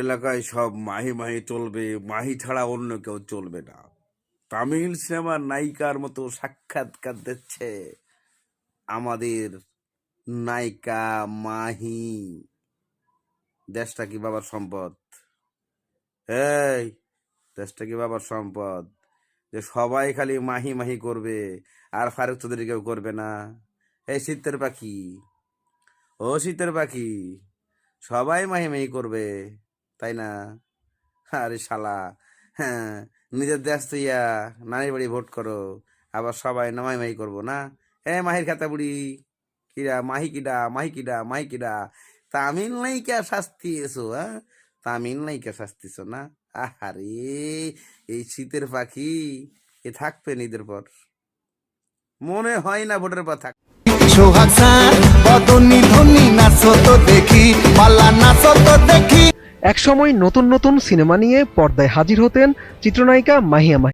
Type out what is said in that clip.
এলাকায় সব মাহি মাহি চলবে, মাহি ছাড়া অন্য কেউ চলবে না। তামিল সিনেমার নায়িকার মতো সাক্ষাৎকার দিচ্ছে আমাদের নায়িকা মাহি। দেশটা কি বাবার সম্পদ? এই, দেশটা কি বাবার সম্পদ? যে সবাই খালি মাহি মাহি করবে, আর ফারুক চৌধুরী কেউ করবে না। এই শীতের পাখি, ও শীতের পাখি, সবাই মাহি মাহি করবে। তাই না? আরে শালা হ্যাঁ নিজের দেশ তুইয়া নানির বাড়ি ভোট করো, আবার সবাই নামাই মাই করব না? এ মাহির খাতা বুড়ি কিরা মাহি কিডা মাহি কিডা মাহি কিডা, তামিল নায়িকা শাস্তি এসো হ্যাঁ তামিল নায়িকা শাস্তিছো না? আহারে, এই শীতের পাখি, এ থাকবে নিদের পর। মনে হয় না ভোটের পর থাক সোহাগ সার বদনি ধনি নাচো তো দেখি পাল্লা নাচো তো দেখি। একসময় নতুন নতুন সিনেমা নিয়ে পর্দায় হাজির হতেন চিত্রনায়িকা মাহিয়া মাহি।